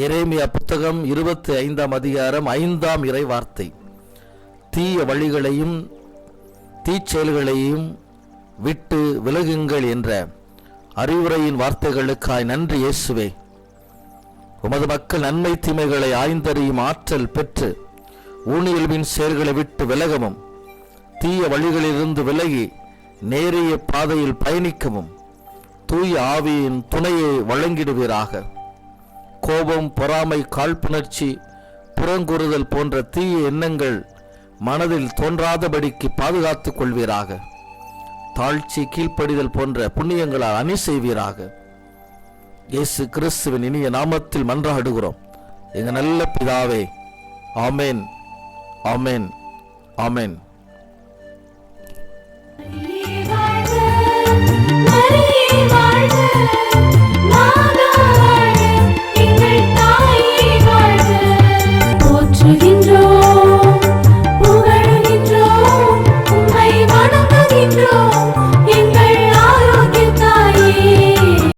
எரேமியா புத்தகம் இருபத்தி ஐந்தாம் அதிகாரம் ஐந்தாம் இறை வார்த்தை. தீய வழிகளையும் தீச்செயல்களையும் விட்டு விலகுங்கள் என்ற அறிவுரையின் வார்த்தைகளுக்காய் நன்றி இயேசுவே. உமது மக்கள் நன்மை தீமைகளை ஆய்ந்தறியும் ஆற்றல் பெற்று ஊனியல்வின் செயல்களை விட்டு விலகவும் தீய வழிகளிலிருந்து விலகி நேரிய பாதையில் பயணிக்கவும் தூய ஆவியின் துணையை வழங்கிடுவீராக. கோபம் பொறாமை காழ்ப்புணர்ச்சி புறங்கூறுதல் போன்ற தீய எண்ணங்கள் மனதில் தோன்றாதபடிக்கு பாதுகாத்துக் கொள்வீராக. தாழ்ச்சி கீழ்ப்படிதல் போன்ற புண்ணியங்களால் அணி செய்வீராக இயேசு கிறிஸ்துவின் இனிய நாமத்தில் மன்றாடுகிறோம். எங்க நல்ல பிதாவே ஆமேன் ஆமேன் ஆமேன்.